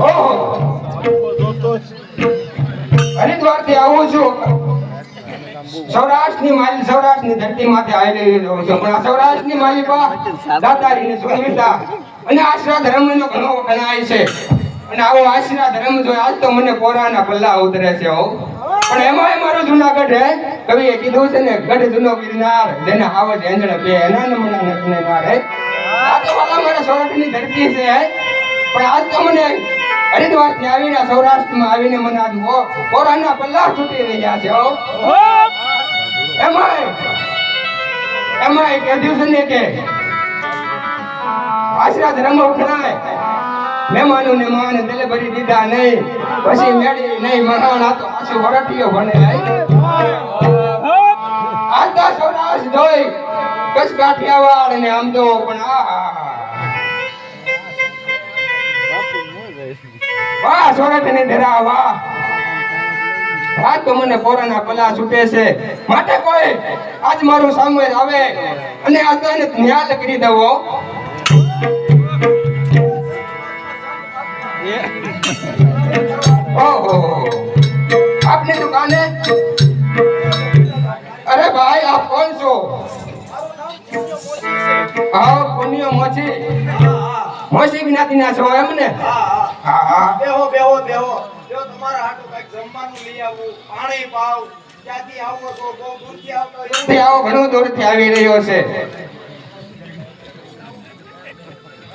ઓહો. હરિદ્વારથી આવું છું. ધર્મ જો આજ તો મને પોરાના પલ્લા ઉતરે છે હો. પણ એમાંય મારો જુનાગઢ હે. કવિએ કીધું છે ને, ગઢ જૂનો ગિરનાર, જેને આવજ એંજણ બે એના નમૂના આ તો મારા સૌરાષ્ટ્રની ધરતી છે પણ આજ તો મને હરિદ્વારથી આવીને સૌરાષ્ટ્રમાં આવીને મને આજ પોરાના પલ્લા છૂટી રહ્યા છે એમાં એમાંય કહેતું છે ને કે આશરા ધર્મ ઉઠાય મહેમાનોને માન દિલે ભરી દીધા નહીં. પછી મેળી નહીં, મહાન આ તો પાછું વરટીઓ બને આજ તો સૌરાષ્ટ્ર જોઈ, કચ્છ કાઠિયાવાડ અને આમ તો પણ આ વાહ સોરઠની ધરા વાહ. આજ તો મને પોરાના પલા છૂટે છે. માટે કોઈ આજ મારું સામે આવે અને આ તો એને ન્યાલ કરી દેવો ઓહો આપની દુકાને? અરે ભાઈ આપ કોણ છો? હા પુણ્ય મોચી મોચી વિનાતી ના છો એમ ને? હા. હા બેહો બેહો બેહો. જો તમારા હાટુ કંઈક જમવાનું લઈ આવું પાણી પાવ ત્યાંથી આવો તો બહુ દૂરથી આવતો. તે આવો ઘણો દૂરથી આવી રહ્યો છે.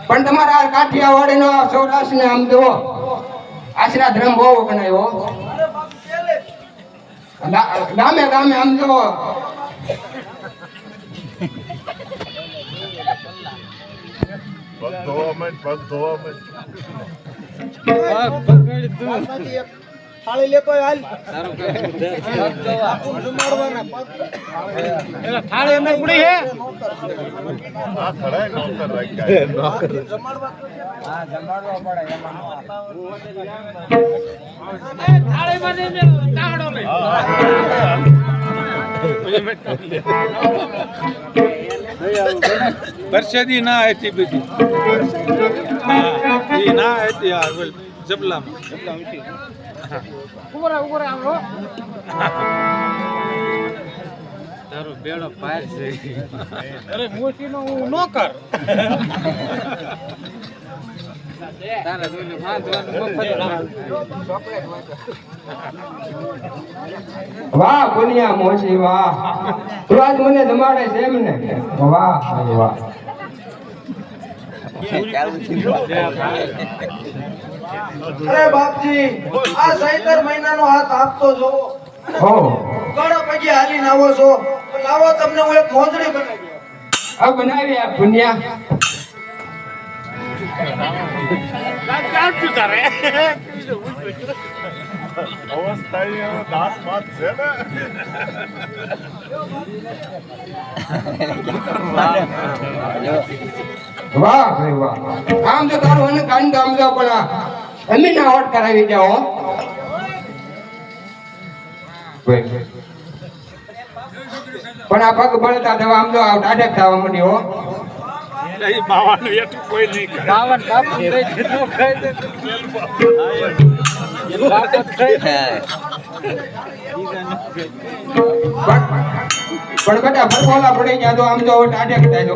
પણ તમારા કાઠિયાવાડીનો સૌરાષ્ટ્રને આમ જુઓ આશરા ધર્મ બહુ બનાવ્યો અરે બાપ પેલે ગા- ગામે ગામે આમ જુઓ. પગ ધોવા માંડ, પગ ધોવા માંડ. બાસમાંથી એક થાળી હાલ જમાડવાના પગ. આ ખડાય નોકર રાખ્યા. જમાડવા તો છે. પરસેદી ના હતી બીજી હા એ ના હતી આ જબલામાં. તારો બેડો પાર છે. અરે મોટી નો હું નો કર. તારે જોઈને વાહ પુનિયા મોચી વાહ. તું આજ મને જમાડે છે એમ ને? વાહ વાહ. અરે બાપજી આ સૈતર મહિનાનો હાથ આપતો જો. હો. ઘણા પગે હાલી આવો છો. તો લાવો તમને હું એક મોજડી બનાવી આ બનાવી આ પુનિયા વાહ ભાઈ વાહ આમ તો તારું અને કાન આમ તો પણ આ અમીના ઓટ કરાવી જાઓ. પણ આ પગ બળતા થવા આમ તો ટાઢક થવા માંડી હો એ બાવાનું એટલું કોઈ નહીં કરે. બાવન બાપુ કઈ જેટલું ખાઈ દે બાપત ખાઈ પણ પણ બેટા ફરફોલા પડી ગયા તો આમ તો હવે ટાઢક થાય તો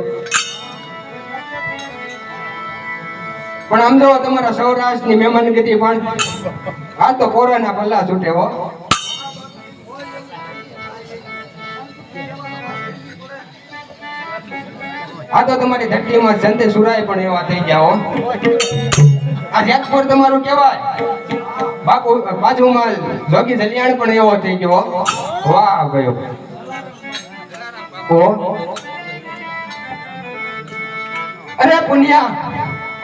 પણ આમ જો તમારા સૌરાષ્ટ્રની મહેમાનગતિ પણ આ તો કોરોના પલ્લા છૂટે હો. આ તો તમારી ધરતીમાં સંતે સુરાય પણ એવા થઈ ગયા હો. આ જેતપુર તમારું કહેવાય. બાપુ, બાજુમાં જોગી જલિયાણ પણ એવો થઈ ગયો વાહ, ગયો. ઓ અરે પુન્યા,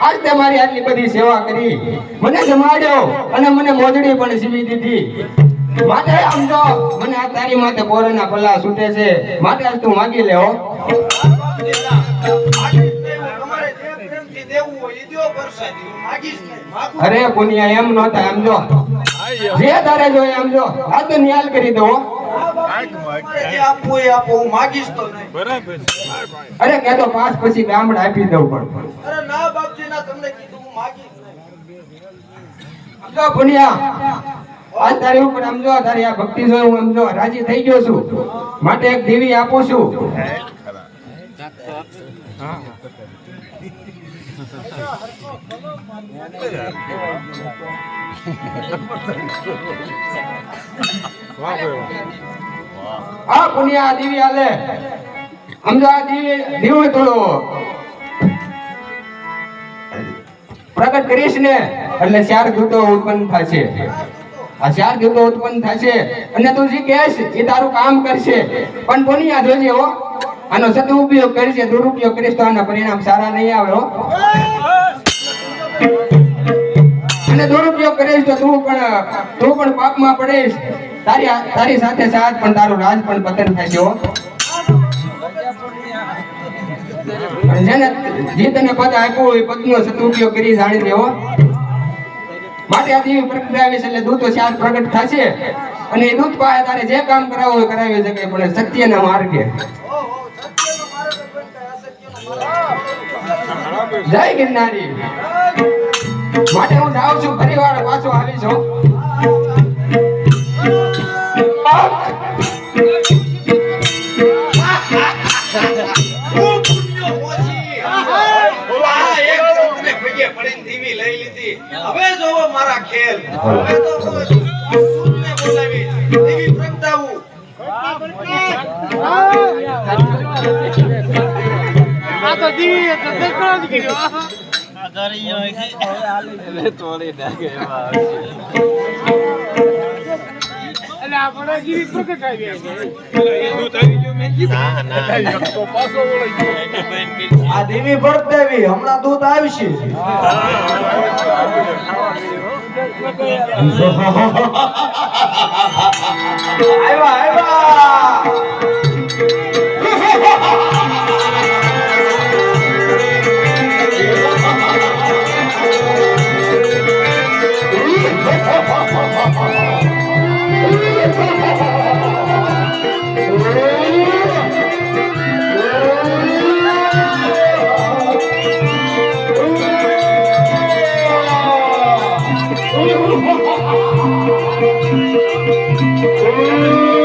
આજ તે મારી આટલી બધી સેવા કરી. મને જમાડ્યો અને મને મોજડી પણ સીવી દીધી. માટે આમ જો. મને આ તારી માથે કોરોના પલ્લા છૂટે છે. માટે આજ તું માગી લે હો. અરે કુનિયા એમ નતા એમ જો. જે તારે જો એમ જો. આ તો નિયાલ કરી દો અરે કે તો પાસ પછી ગામડે આપી દઉં પણ. અરે ના બાપજી ના તમને કીધું હું માગીશ નહીં. સમજો પુનિયા. આજ હું પણ સમજો તારી આ ભક્તિ જોઈ હું સમજો રાજી થઈ ગયો છું. માટે એક દેવી આપું છું. આ પુનિયા દેવી આલે સમજો આ દેવી દેવો થોડો. પ્રગટ કરીશ ને, એટલે ચાર દૂતો ઉત્પન્ન થશે. આ દીવડો ઉત્પન્ન થશે. અને તું જે કહેશ એ તારું કામ કરશે. પણ કોની આ જોજે હો. આનો સદુપયોગ કરશે દુરુપયોગ કરીશ તો આના પરિણામ સારા નહીં આવે અને દુરુપયોગ કરીશ તો તું પણ તું પણ પાપમાં પડીશ. તારી તારી સાથે સાથ પણ, તારું રાજ પણ પતન થશે હો. જેને જે તને પદ આપ્યું હોય, પદનો સદુપયોગ કરી જાણી લેવો માટે આ દેવી પ્રક્રિયા છે એટલે દૂતો ચાર પ્રગટ થશે. અને એ દૂત પાસે તારે જે કામ કરાવવું હોય કરાવી શકે પણ સત્યના માર્ગે. જય ગિરનારી. માટે હું જાઉં છું, ફરી વાર પાછો આવી હો. જોવો ખેલ બોલાવી. પ્રગટાવું. આ તો દીવી દેખાડો આપણે દીવી પ્રગટ આવી આ દેવી પ્રગટાવી હમણાં દૂધ આવશે આવ્યા આવ્યા Música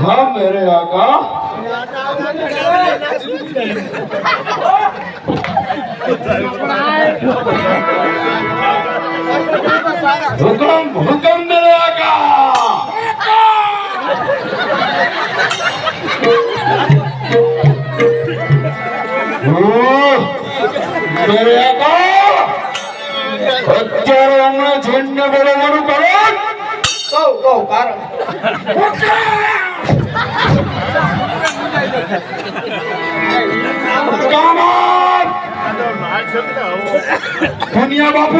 हाँ मेरे आका हुक्म હમણાં બોલો બોલવાનું કરો કહું કહું કારણ મુનિયા બાપુ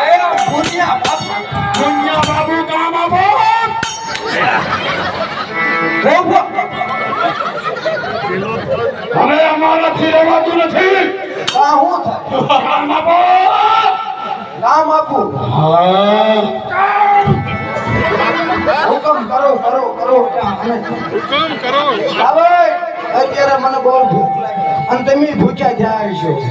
એ બાપુ બાપુ કામ આપો હવે અમારાથી રહેવાતું નથી કામ આપો નામ આપું. હુકમ કરો કરો કરો. હુકમ કરો. અત્યારે મને બહુ ભૂખ લાગે. અને તમે ભૂખ્યા જાય છો